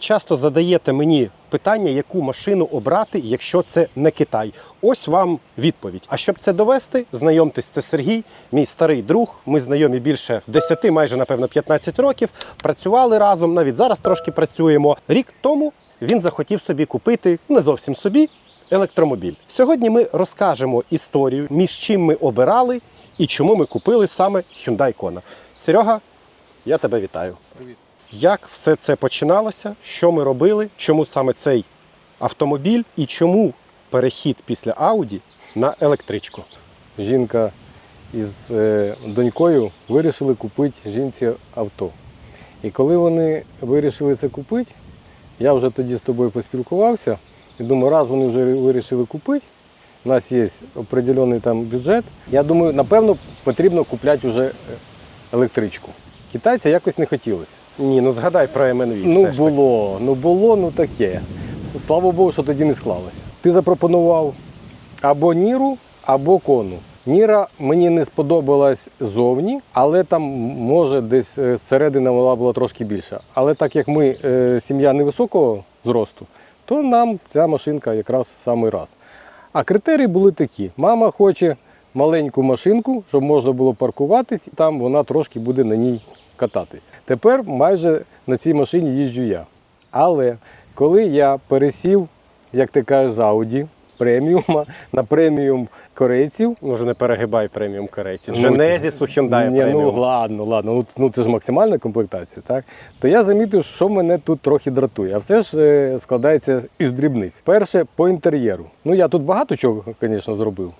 Часто задаєте мені питання, яку машину обрати, якщо це не Китай. Ось вам відповідь. А щоб це довести, знайомтесь, це Сергій, мій старий друг. Ми знайомі більше 10, майже напевно 15 років. Працювали разом, навіть зараз трошки працюємо. Рік тому він захотів собі купити не зовсім собі. Електромобіль. Сьогодні ми розкажемо історію, між чим ми обирали і чому ми купили саме Hyundai Kona. Серега, я тебе вітаю. Привіт. Як все це починалося? Що ми робили? Чому саме цей автомобіль і чому перехід після Audi на електричку? Жінка із е, донькою вирішили купити жінці авто. І коли вони вирішили це купити, я вже тоді з тобою поспілкувався і думаю, раз вони вже вирішили купити, у нас є определений там бюджет. Я думаю, напевно, потрібно купляти вже е, електричку. Китайця якось не хотілося. Ні, ну згадай про MNV. Ну все ж таки. було, ну було, ну таке. С- Слава Богу, що тоді не склалося. Ти запропонував або Ніру, або кону. Ніра мені не сподобалась зовні, але там може десь е, зсередини вона була трошки більша. Але так як ми е, сім'я невисокого зросту, то нам ця машинка якраз в самий раз. А критерії були такі: мама хоче маленьку машинку, щоб можна було паркуватись, і там вона трошки буде на ній кататись. Тепер майже на цій машині їжджу я. Але коли я пересів, як ти кажеш, з Audi преміума на преміум корейців. Ну вже не перегибай преміум корейців. Ну, Genesis у Hyundai Ні, ну ладно, ладно. Ну, ну це ж максимальна комплектація, так? То я замітив, що мене тут трохи дратує. А все ж е, складається із дрібниць. Перше по інтер'єру. Ну я тут багато чого, звісно, зробив.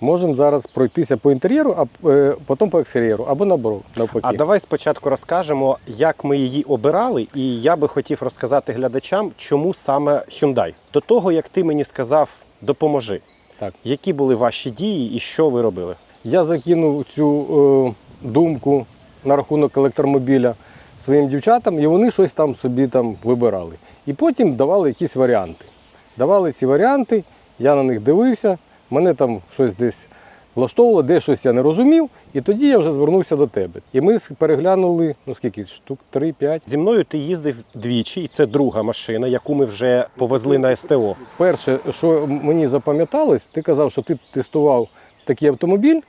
Можемо зараз пройтися по інтер'єру, а е, потім по екстер'єру, або наоборот, навпаки. А давай спочатку розкажемо, як ми її обирали, і я би хотів розказати глядачам, чому саме Hyundai. До того, як ти мені сказав, допоможи. Так. Які були ваші дії і що ви робили? Я закинув цю е, думку на рахунок електромобіля своїм дівчатам, і вони щось там собі там вибирали. І потім давали якісь варіанти. Давали ці варіанти, я на них дивився, мене там щось десь влаштовувало, де щось я не розумів, і тоді я вже звернувся до тебе. І ми переглянули, ну скільки, штук 3-5. Зі мною ти їздив двічі, і це друга машина, яку ми вже повезли на СТО. Перше, що мені запам'яталось, ти казав, що ти тестував такий автомобіль,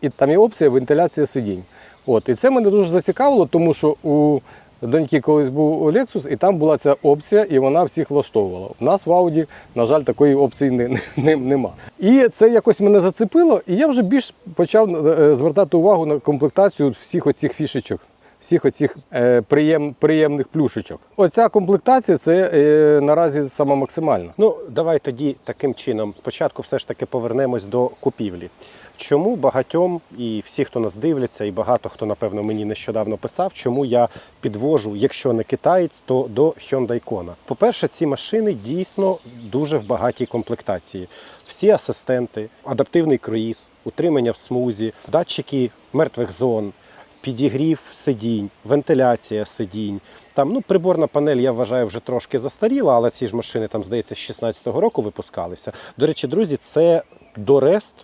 і там є опція вентиляція сидінь. От, і це мене дуже зацікавило, тому що у доньки колись був Lexus, і там була ця опція, і вона всіх влаштовувала. У нас в Audi, на жаль, такої опції не, не, нема. І це якось мене зацепило, і я вже більш почав е, звертати увагу на комплектацію всіх оцих фішечок. Всіх оцих е, приєм, приємних плюшечок. Оця комплектація це е, наразі сама максимальна. Ну, давай тоді таким чином. Спочатку все ж таки повернемось до купівлі. Чому багатьом і всі, хто нас дивляться, і багато хто, напевно, мені нещодавно писав, чому я підвожу, якщо не китаєць, то до Hyundai Kona. По-перше, ці машини дійсно дуже в багатій комплектації. Всі асистенти, адаптивний круїз, утримання в смузі, датчики мертвих зон, підігрів сидінь, вентиляція сидінь. Там ну приборна панель, я вважаю, вже трошки застаріла, але ці ж машини там, здається, з 16-го року випускалися. До речі, друзі, це Дорест.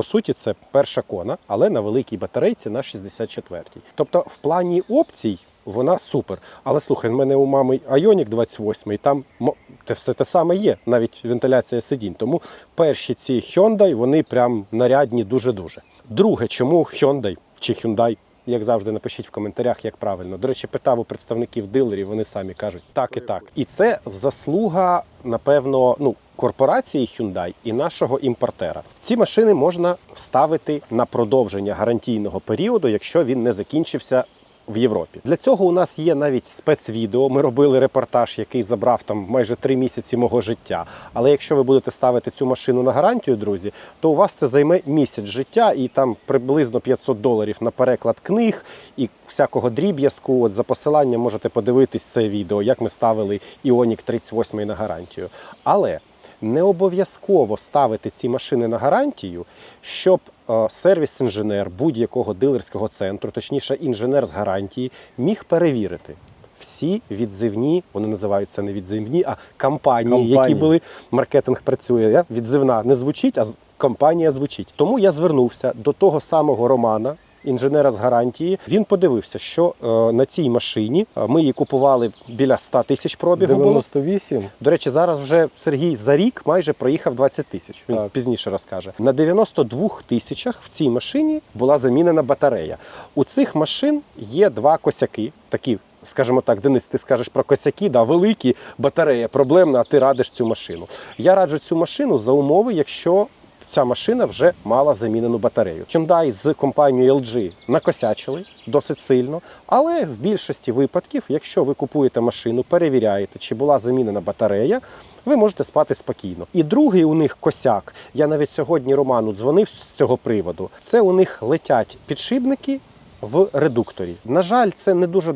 По суті, це перша кона, але на великій батарейці на 64-й. Тобто, в плані опцій вона супер. Але слухай, в мене у мами Ioniq 28, там мо- те все те саме є, навіть вентиляція сидінь. Тому перші ці Hyundai, вони прям нарядні дуже-дуже. Друге, чому Hyundai чи Hyundai? Як завжди, напишіть в коментарях, як правильно. До речі, питав у представників дилерів, вони самі кажуть так і так. І це заслуга, напевно, ну, корпорації Hyundai і нашого імпортера. Ці машини можна ставити на продовження гарантійного періоду, якщо він не закінчився. В Європі для цього у нас є навіть спецвідео. Ми робили репортаж, який забрав там майже три місяці мого життя. Але якщо ви будете ставити цю машину на гарантію, друзі, то у вас це займе місяць життя і там приблизно 500 доларів на переклад книг і всякого дріб'язку. От за посиланням можете подивитись це відео, як ми ставили Іонік 38 на гарантію. Але не обов'язково ставити ці машини на гарантію, щоб е, сервіс-інженер будь-якого дилерського центру, точніше інженер з гарантії, міг перевірити. Всі відзивні, вони називаються не відзивні, а компанії, які були маркетинг працює. Відзивна не звучить, а компанія звучить. Тому я звернувся до того самого Романа, інженера з гарантії. Він подивився, що е, на цій машині е, ми її купували біля 100 тисяч пробігу. Було. 98. До речі, зараз вже Сергій за рік майже проїхав 20 тисяч. Він Так. пізніше розкаже. На 92 тисячах в цій машині була замінена батарея. У цих машин є два косяки, такі. Скажімо так, Денис, ти скажеш про косяки, да, великі батарея, проблемна, а ти радиш цю машину. Я раджу цю машину за умови, якщо ця машина вже мала замінену батарею. Hyundai з компанією LG накосячили досить сильно, але в більшості випадків, якщо ви купуєте машину, перевіряєте, чи була замінена батарея, ви можете спати спокійно. І другий у них косяк. Я навіть сьогодні Роману дзвонив з цього приводу. Це у них летять підшипники в редукторі. На жаль, це не дуже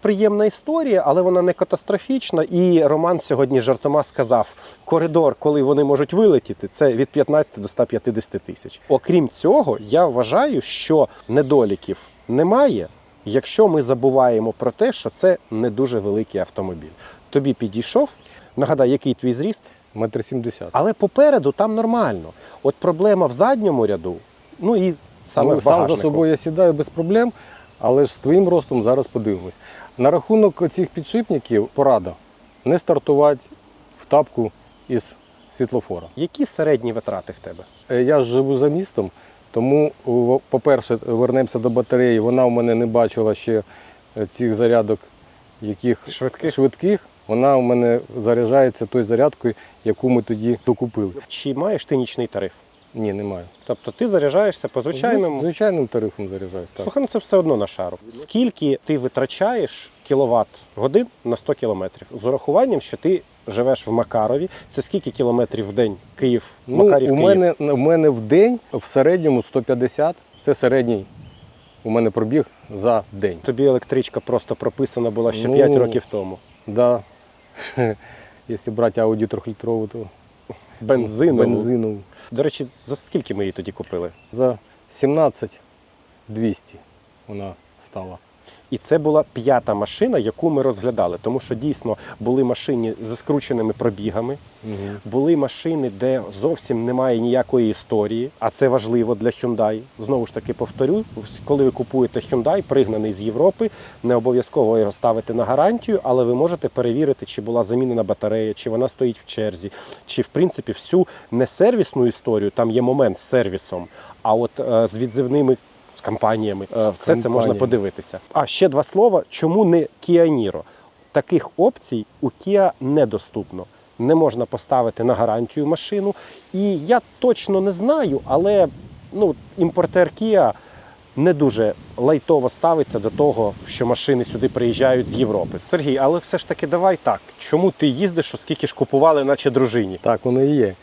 приємна історія, але вона не катастрофічна. І Роман сьогодні жартома сказав: коридор, коли вони можуть вилетіти, це від 15 до 150 тисяч. Окрім цього, я вважаю, що недоліків немає. Якщо ми забуваємо про те, що це не дуже великий автомобіль, тобі підійшов. Нагадай, який твій зріст, Метр сімдесят. але попереду там нормально. От проблема в задньому ряду, ну і саме Ну, в сам за собою я сідаю без проблем, але ж з твоїм ростом зараз подивимось. На рахунок цих підшипників порада не стартувати в тапку із світлофора. Які середні витрати в тебе? Е, Я ж живу за містом, тому, по-перше, вернемося до батареї. Вона в мене не бачила ще е, цих зарядок, яких Швидких? швидких. Вона у мене заряджається тою зарядкою, яку ми тоді докупили. Чи маєш ти нічний тариф? Ні, немає. Тобто ти заряджаєшся по звичайному. Звичайним тарифом заряджаюсь. Так. Слухай, ну це все одно на шару. Скільки ти витрачаєш кіловат годин на 100 кілометрів? З урахуванням, що ти живеш в Макарові, це скільки кілометрів в день Київ, Ну, Макарів, у Київ? мене, у мене в день в середньому 150. Це середній у мене пробіг за день. Тобі електричка просто прописана була ще Ну, 5 років тому. Да. Якщо брати Audi 3-літрову, то Бензинову. бензинову. До речі, за скільки ми її тоді купили? За 17 200 вона стала. І це була п'ята машина, яку ми розглядали, тому що дійсно були машини зі скрученими пробігами, Угу. були машини, де зовсім немає ніякої історії, а це важливо для Hyundai. Знову ж таки повторю, коли ви купуєте Hyundai, пригнаний з Європи, не обов'язково його ставити на гарантію, але ви можете перевірити, чи була замінена батарея, чи вона стоїть в черзі, чи в принципі всю не сервісну історію, там є момент з сервісом, а от е, з відзивними. З компаніями Е, все це можна подивитися. А ще два слова. Чому не Kia Niro? Таких опцій у Kia недоступно. Не можна поставити на гарантію машину. І я точно не знаю, але ну, імпортер Kia не дуже лайтово ставиться до того, що машини сюди приїжджають з Європи. Сергій, але все ж таки давай так. Чому ти їздиш, оскільки ж купували, наче дружині? Так, воно і є.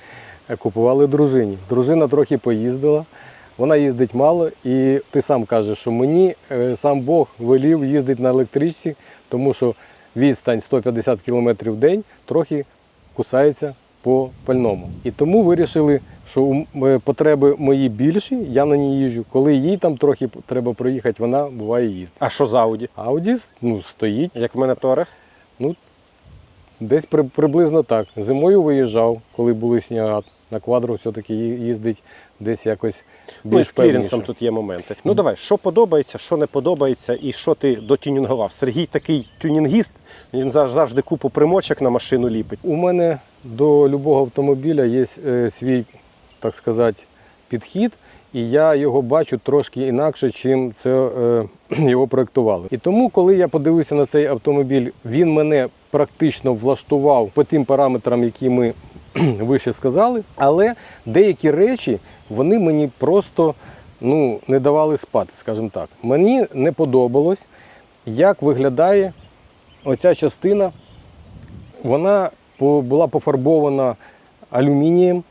Купували дружині. Дружина трохи поїздила, вона їздить мало, і ти сам кажеш, що мені е, сам Бог велів їздити на електричці, тому що відстань 150 км в день трохи кусається по пальному. І тому вирішили, що е, потреби мої більші, я на ній їжджу. Коли їй там трохи треба проїхати, вона буває їздить. А що з Ауді? Ауді ну, стоїть Як в мене Торех? Десь при, приблизно так. Зимою виїжджав, коли були сніга. На квадру все-таки їздить десь якось Ну і більш з кліренсом певніше. тут є моменти. Ну давай, що подобається, що не подобається, і що ти дотюнінгував. Сергій такий тюнінгіст, він зав- завжди купу примочок на машину ліпить. У мене до любого автомобіля є е, свій, так сказати, підхід, і я його бачу трошки інакше, чим це е, його проєктували. І тому, коли я подивився на цей автомобіль, він мене практично влаштував по тим параметрам, які ми вище сказали. Але деякі речі вони мені просто ну, не давали спати, скажімо так. Мені не подобалось, як виглядає оця частина вона була пофарбована алюмінієм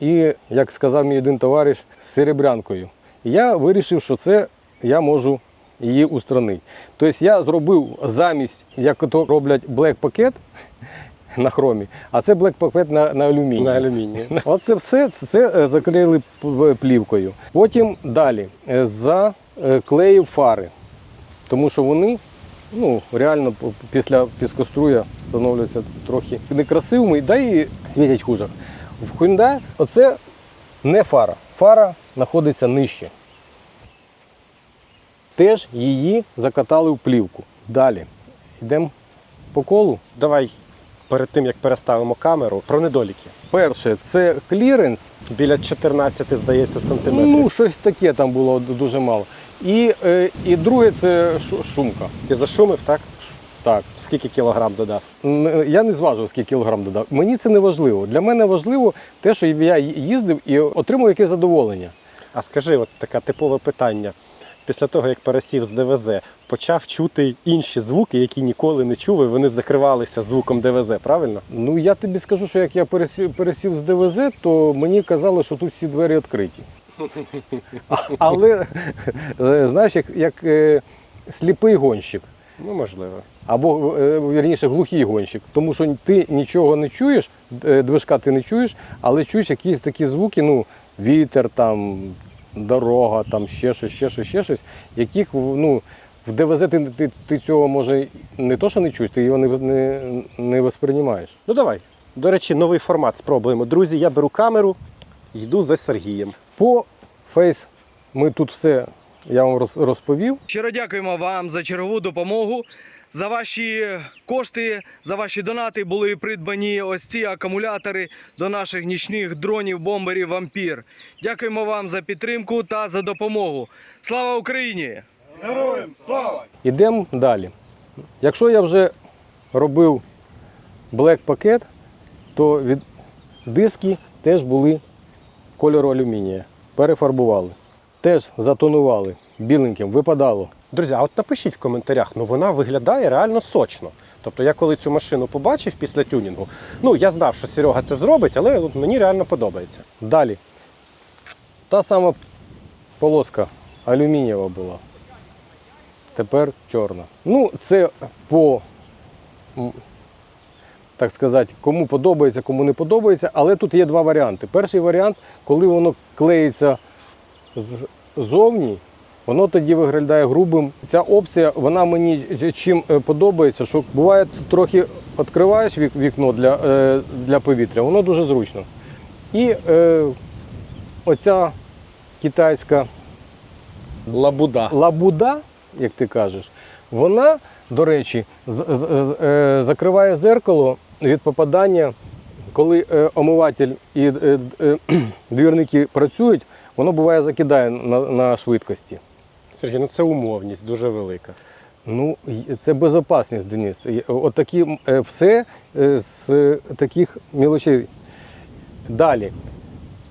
і, як сказав мій один товариш, з серебрянкою. Я вирішив, що це я можу її устранити. Тобто я зробив замість, як то роблять блек пакет на хромі, а це блек пакет на, на алюмінії. На алюмінії. Оце все це, е, заклеїли плівкою. Потім далі е, заклеїв фари, тому що вони ну, реально після піскоструя становляться трохи некрасивими, да і світять хуже. В Hyundai оце не фара. Фара знаходиться нижче. теж її закатали в плівку. Далі йдемо по колу. Давай перед тим як переставимо камеру про недоліки. Перше, це кліренс. Біля 14, здається, сантиметрів. Ну, щось таке там було дуже мало. І, е, і друге це шумка. Ти зашумив, так? Так. Скільки кілограм додав? Я не зважив, скільки кілограм додав. Мені це не важливо. Для мене важливо те, що я їздив і отримав якесь задоволення. А скажи, от таке типове питання. Після того, як пересів з ДВЗ, почав чути інші звуки, які ніколи не чув, і вони закривалися звуком ДВЗ, правильно? Ну я тобі скажу, що як я пересів, пересів з ДВЗ, то мені казали, що тут всі двері відкриті. Але е, знаєш, як, як е, сліпий гонщик. Ну, можливо. Або е, вірніше глухий гонщик, тому що ти нічого не чуєш, е, движка ти не чуєш, але чуєш якісь такі звуки, ну, вітер, там, дорога, там ще щось, ще щось, ще щось, яких ну, в ДВЗ ти, ти, ти цього може не то, що не чуєш, ти його не, не, не восприймаєш. Ну давай. До речі, новий формат спробуємо. Друзі, я беру камеру, йду за Сергієм. По фейс ми тут все я вам розповів. Щиро дякуємо вам за чергову допомогу. За ваші кошти, за ваші донати були придбані ось ці акумулятори до наших нічних дронів, бомберів Вампір. Дякуємо вам за підтримку та за допомогу. Слава Україні! Героям! Ідемо далі. Якщо я вже робив блек пакет, то від диски теж були кольору алюмінія. Перефарбували. Теж затонували біленьким, випадало. Друзі, а от напишіть в коментарях, ну вона виглядає реально сочно. Тобто я коли цю машину побачив після тюнінгу, ну я знав, що Серега це зробить, але от мені реально подобається. Далі. Та сама полоска алюмінієва була. Тепер чорна. Ну, це по, так сказати, кому подобається, кому не подобається. Але тут є два варіанти. Перший варіант, коли воно клеїться ззовні, воно тоді виглядає грубим. Ця опція, вона мені чим е, подобається, що буває трохи відкриваєш вікно для, е, для повітря, воно дуже зручно. І е, оця китайська Лабуда. лабуда, як ти кажеш, вона, до речі, з- з- з- е, закриває зеркало від попадання, коли е, омиватель і е, е, двірники працюють, воно буває закидає на, на швидкості. Сергій, ну це умовність дуже велика. Ну, це безопасність, Денис. І Отакі е, все е, з таких мілочей. Далі.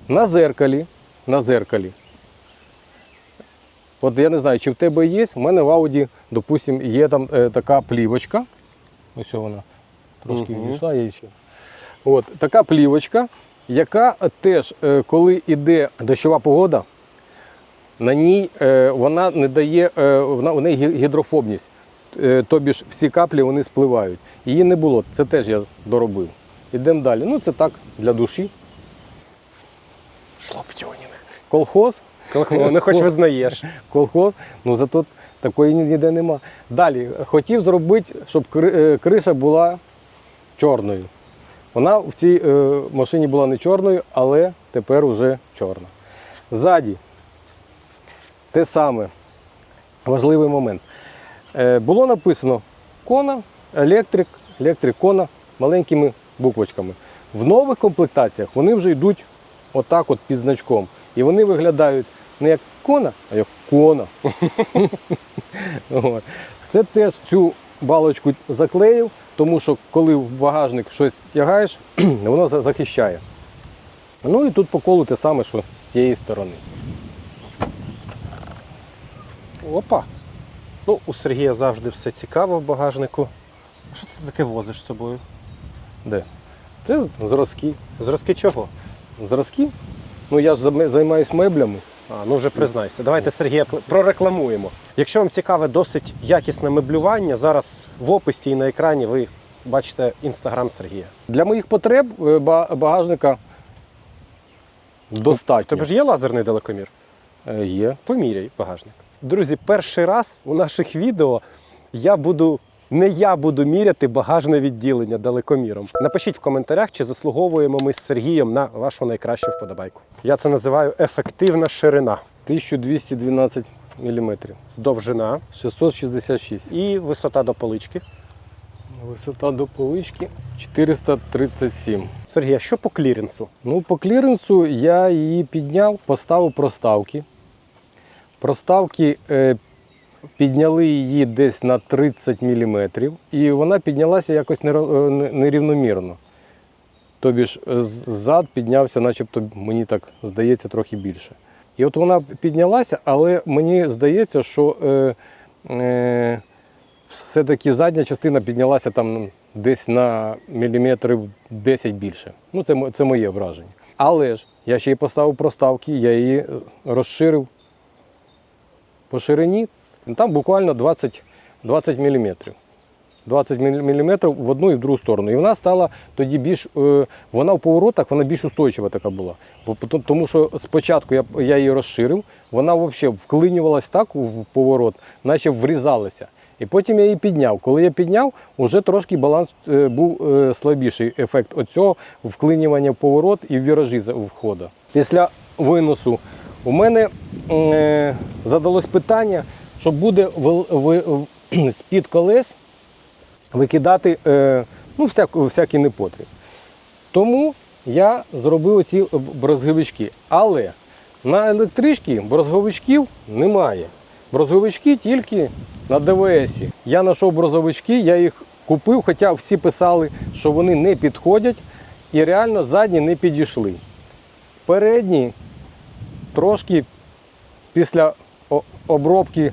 На зеркалі. На зеркалі. От я не знаю, чи в тебе є, в мене в Ауді, допустим, є там е, така плівочка. Ось вона трошки Мгм. відійшла, є ще. От, така плівочка, яка теж, е, коли йде дощова погода, на ній е, вона не дає, е, вона, у неї гі- гідрофобність. Е, тобі ж всі каплі вони спливають. Її не було, це теж я доробив. Ідемо далі. Ну, це так, для душі. Шлоптюнінг. Колхоз, Колхо, не хоч визнаєш. колхоз, ну зато такої ніде нема. Далі, хотів зробити, щоб криша була чорною. Вона в цій машині була не чорною, але тепер вже чорна. Ззаді те саме. Важливий момент. Е, було написано Кона, електрик, електрик Кона маленькими буквочками. В нових комплектаціях вони вже йдуть отак от під значком. І вони виглядають не як кона, а як кона. Це теж цю балочку заклеїв, тому що коли в багажник щось тягаєш, воно захищає. Ну і тут по колу те саме, що з тієї сторони. Опа. Ну, у Сергія завжди все цікаво в багажнику. А що ти таке возиш з собою? Де? Це зразки. Зразки чого? Зразки. Ну я ж займа- займаюсь меблями. А, ну вже признайся. Давайте Сергія прорекламуємо. Якщо вам цікаве досить якісне меблювання, зараз в описі і на екрані ви бачите інстаграм Сергія. Для моїх потреб е, ба- багажника У достатньо. тебе ж є лазерний далекомір? Е, Є. Поміряй багажник. Друзі, перший раз у наших відео я буду. Не я буду міряти багажне відділення далекоміром. Напишіть в коментарях, чи заслуговуємо ми з Сергієм на вашу найкращу вподобайку. Я це називаю ефективна ширина. 1212 мм. Довжина 666. і висота до полички. Висота до полички 437. Сергій, а що по кліренсу? Ну, по кліренсу я її підняв, поставив проставки. Проставки е, підняли її десь на 30 мм, і вона піднялася якось е, не- нерівномірно. Тобі ж е, зад піднявся, начебто, мені так здається, трохи більше. І от вона піднялася, але мені здається, що е, е, все-таки задня частина піднялася там десь на міліметрів 10 більше. Ну, це, це моє враження. Але ж я ще й поставив проставки, я її розширив по ширині, там буквально 20, 20 мм. 20 мм в одну і в другу сторону. І вона стала тоді більш, е, вона в поворотах вона більш устойчива така була. Тому що спочатку я, я її розширив, вона взагалі вклинювалась так в поворот, наче врізалася. І потім я її підняв. Коли я підняв, вже трошки баланс е, був е, слабіший ефект оцього вклинювання в поворот і в віражі входу. Після виносу у мене е, задалось питання, що буде з-під колес викидати е, ну, всяк, всякий непотріб. Тому я зробив ці брозговички. Але на електричці брозговичків немає. Брозговички тільки на ДВС. Я знайшов брозовички, я їх купив, хоча всі писали, що вони не підходять і реально задні не підійшли. Передні трошки після обробки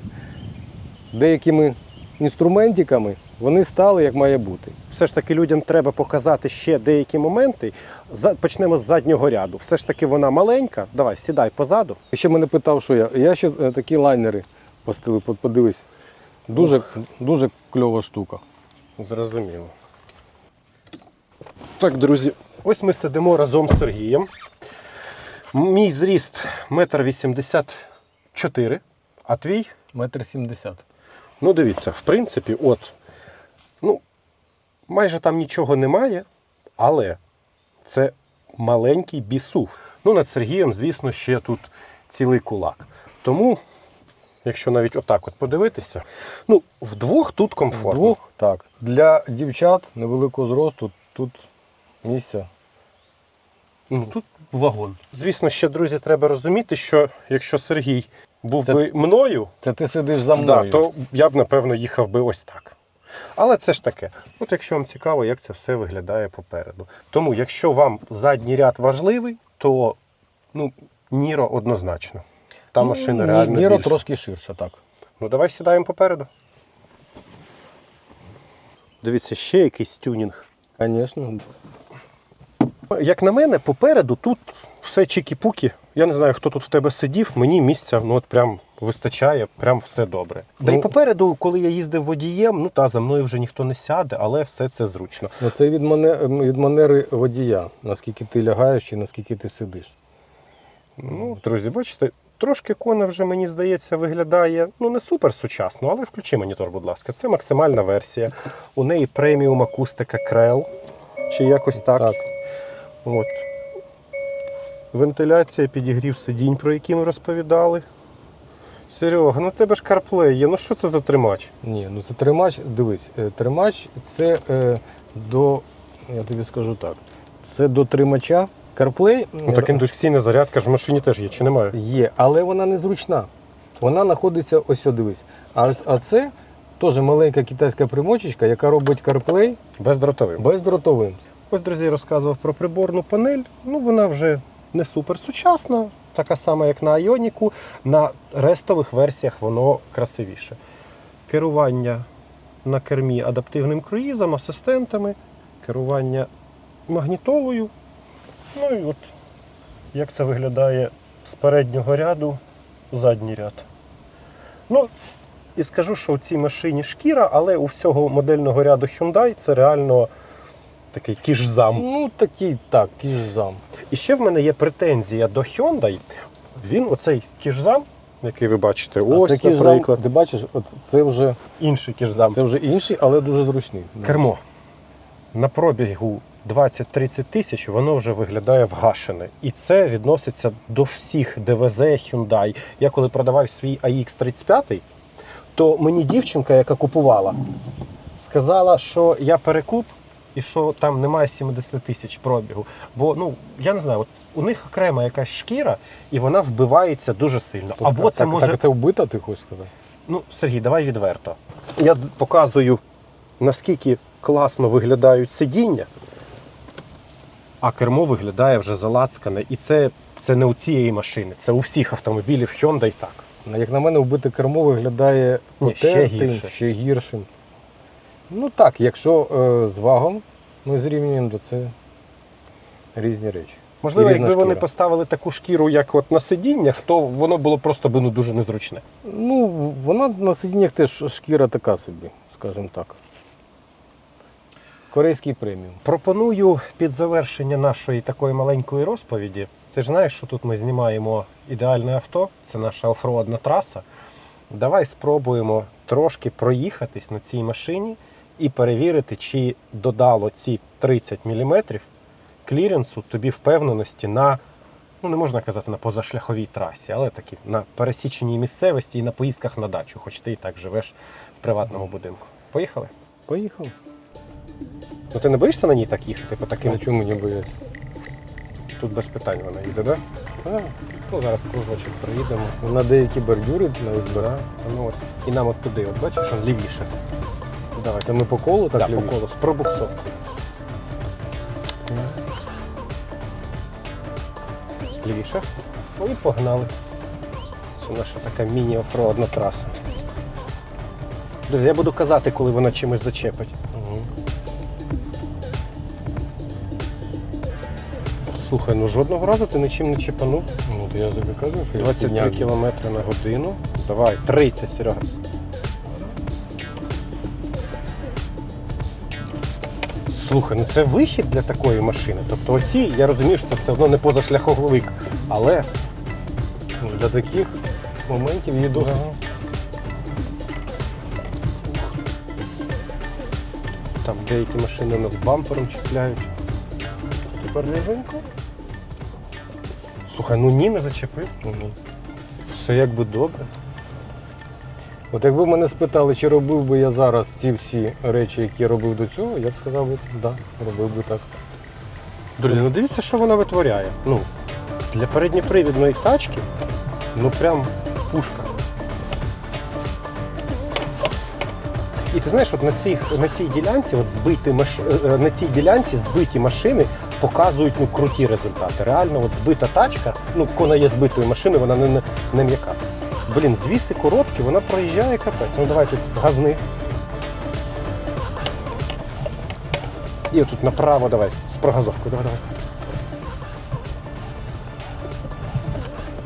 деякими інструментиками вони стали як має бути. Все ж таки людям треба показати ще деякі моменти. Почнемо з заднього ряду. Все ж таки вона маленька. Давай, сідай позаду. Ще мене питав, що я. Я ще е, такі лайнери постелив, Под- подивись. Дуже, дуже кльова штука. Зрозуміло. Так, друзі, ось ми сидимо разом з Сергієм. Мій зріст 1,84 м, а твій Метр сімдесят. Ну, дивіться, в принципі, от, ну, майже там нічого немає, але це маленький бісув. Ну, над Сергієм, звісно, ще тут цілий кулак. Тому, якщо навіть отак от подивитися, ну, вдвох тут комфортно. Двох, так. Для дівчат невеликого зросту тут місця. Ну, тут вагон. Звісно, ще, друзі, треба розуміти, що якщо Сергій був Це- би мною, Це ти сидиш за да, то я б, напевно, їхав би ось так. Але це ж таке. От якщо вам цікаво, як це все виглядає попереду. Тому, якщо вам задній ряд важливий, то ну, Ніро однозначно. Та Ну, машина реально Ніро більша. трошки ширша, так. Ну давай сідаємо попереду. Дивіться, ще якийсь тюнінг. Звісно. Як на мене, попереду тут все чікі-пукі. Я не знаю, хто тут в тебе сидів, мені місця ну от прям вистачає, прям все добре. Та й Ну- попереду, коли я їздив водієм, ну та за мною вже ніхто не сяде, але все це зручно. Ну, це від, мане, від манери водія, наскільки ти лягаєш і наскільки ти сидиш. Ну, друзі, бачите, трошки кона вже мені здається виглядає ну не супер сучасно, але включи монітор, будь ласка. Це максимальна версія. У неї преміум акустика Крел. Чи якось так. Так. От. Вентиляція, підігрів сидінь, про які ми розповідали. Серега, ну тебе ж CarPlay є. Ну що це за тримач? Ні, ну це тримач, дивись, е, тримач це е, до, я тобі скажу так, це до тримача. CarPlay Ну так індукційна зарядка ж в машині теж є, чи немає? є, але вона не зручна. Вона знаходиться ось дивись. А, а це теж маленька китайська примочечка, яка робить CarPlay Бездротовим. бездротовим. Ось, друзі, розказував про приборну панель. Ну, вона вже не супер сучасна, така сама, як на Іоніку. На рестових версіях воно красивіше. Керування на кермі адаптивним круїзом, асистентами, керування магнітолою. Ну і от як це виглядає з переднього ряду задній ряд. Ну, і скажу, що в цій машині шкіра, але у всього модельного ряду Hyundai це реально такий кішзам. Ну такий, так, кіжзам. І ще в мене є претензія до Hyundai. Він, оцей кішзам, який ви бачите, А ось, це кіжзам, наприклад, ти бачиш, от це вже, інший кішзам. це вже інший, але дуже зручний. Кермо. на пробігу 20-30 тисяч воно вже виглядає вгашене. І це відноситься до всіх ДВЗ Hyundai. Я коли продавав свій AX35, то мені дівчинка, яка купувала, сказала, що я перекуп і що там немає 70 тисяч пробігу. Бо ну я не знаю, от у них окрема якась шкіра, і вона вбивається дуже сильно. Або це так, може так це вбита, ти хочеш сказати? Ну, Сергій, давай відверто. Я показую, наскільки класно виглядають сидіння, а кермо виглядає вже залацкане. І це, це не у цієї машини, це у всіх автомобілів Hyundai так. Як на мене, вбите кермо виглядає Ні, ще гірше. ще гіршим. Ну так, якщо е, з вагом ми зрівнюємо, то це різні речі. Можливо, І різна якби вони шкіра. поставили таку шкіру, як от на сидіннях, то воно було просто би ну, дуже незручне. Ну, вона на сидіннях теж шкіра така собі, скажімо так. Корейський преміум. Пропоную під завершення нашої такої маленької розповіді. Ти ж знаєш, що тут ми знімаємо ідеальне авто, це наша офроадна траса. Давай спробуємо трошки проїхатись на цій машині і перевірити, чи додало ці 30 мм кліренсу тобі впевненості на, ну не можна казати на позашляховій трасі, але такі на пересіченій місцевості і на поїздках на дачу, хоч ти і так живеш в приватному будинку. Поїхали? Поїхав. Ну ти не боїшся на ній так їхати по таким На чому мені бояться? Тут без питань вона їде, да? Так. Ну, зараз кружочок проїдемо. На деякі бордюри навіть збирає. Ну, от. І нам от туди, от бачиш, он лівіше. Давай, Це ми по колу так так, по колу, з пробуксовкою. Лівіше. Ну і погнали. Це наша така міні-офроадна траса. Друзі, я буду казати, коли вона чимось зачепить. Угу. Слухай, ну жодного разу ти нічим не чіпанув. Ну, то я тобі кажу, що 23 підняв. км на годину. Давай, 30, Серега. Слухай, ну це вихід для такої машини. Тобто оці, я розумію, що це все одно не позашляховик, але Ну, Для таких моментів її досить. там деякі машини нас бампером чіпляють. Тепер лівенько. Слухай, ну ні, не зачепив. Мгм. Все якби добре. От якби мене спитали, чи робив би я зараз ці всі речі, які я робив до цього, я б сказав би, да, робив би так. Друзі, ну дивіться, що вона витворяє. Ну, для передньопривідної тачки, ну прям пушка. І ти знаєш, от на цій, на цій ділянці, от збиті маш... е, на цій ділянці збиті машини показують ну, круті результати. Реально, от збита тачка, ну, вона є збитою машиною, вона не, не м'яка. Блін, звіси короткі, вона проїжджає капець. Ну давай тут газни. І отут направо давай, з прогазовкою. Давай, давай.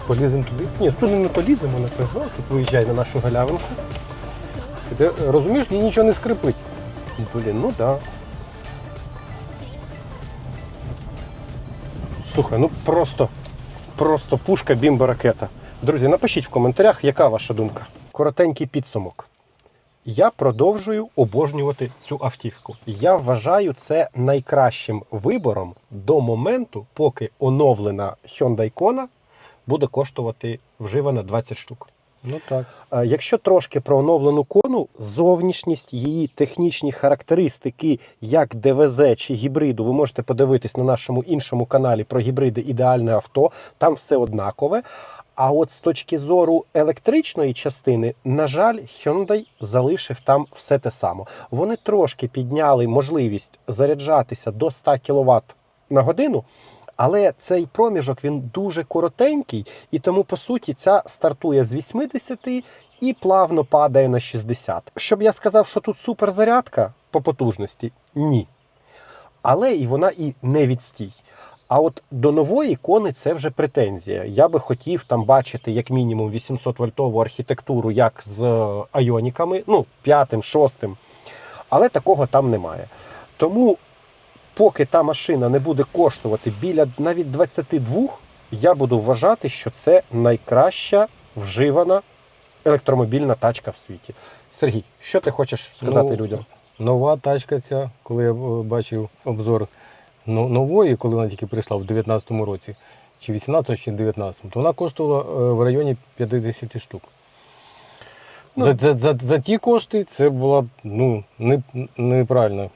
Поліземо туди. Ні, туди не поліземо, на тут виїжджай на нашу галявинку. І ти розумієш, ні- нічого не скрипить. Блін, ну да. Слухай, ну просто, просто пушка, бімба, ракета. Друзі, напишіть в коментарях, яка ваша думка. Коротенький підсумок. Я продовжую обожнювати цю автівку. Я вважаю це найкращим вибором до моменту, поки оновлена Hyundai Kona буде коштувати вживана 20 штук. Ну так. Е, Якщо трошки про оновлену кону, зовнішність, її технічні характеристики, як ДВЗ чи гібриду, ви можете подивитись на нашому іншому каналі про гібриди ідеальне авто. Там все однакове. А от з точки зору електричної частини, на жаль, Hyundai залишив там все те саме. Вони трошки підняли можливість заряджатися до 100 кВт на годину. Але цей проміжок він дуже коротенький, і тому по суті ця стартує з 80 і плавно падає на 60. Щоб я сказав, що тут суперзарядка по потужності, ні. Але і вона і не відстій. А от до нової кони це вже претензія. Я би хотів там бачити як мінімум 800 вольтову архітектуру, як з е, айоніками, ну, п'ятим, шостим. Але такого там немає. Тому поки та машина не буде коштувати біля навіть 22, я буду вважати, що це найкраща вживана електромобільна тачка в світі. Сергій, що ти хочеш сказати Ну, людям? Нова тачка ця, коли я е, бачив обзор нової, коли вона тільки прийшла в 2019 році, чи 18 чи 19, то вона коштувала е, в районі 50 штук. Ну, за, за, за, за ті кошти це була ну, не, неправильно.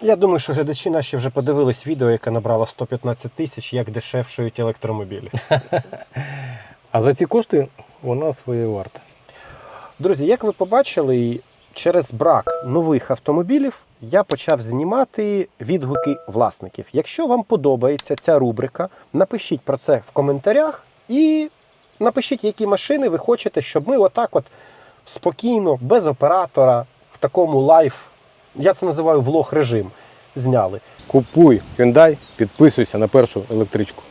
Я думаю, що глядачі наші вже подивились відео, яке набрало 115 тисяч, як дешевшують електромобілі. А за ці кошти вона своє варта. Друзі, як ви побачили, через брак нових автомобілів я почав знімати відгуки власників. Якщо вам подобається ця рубрика, напишіть про це в коментарях і напишіть, які машини ви хочете, щоб ми отак от спокійно, без оператора, в такому лайв, я це називаю влог режим, зняли. Купуй Hyundai, підписуйся на першу електричку.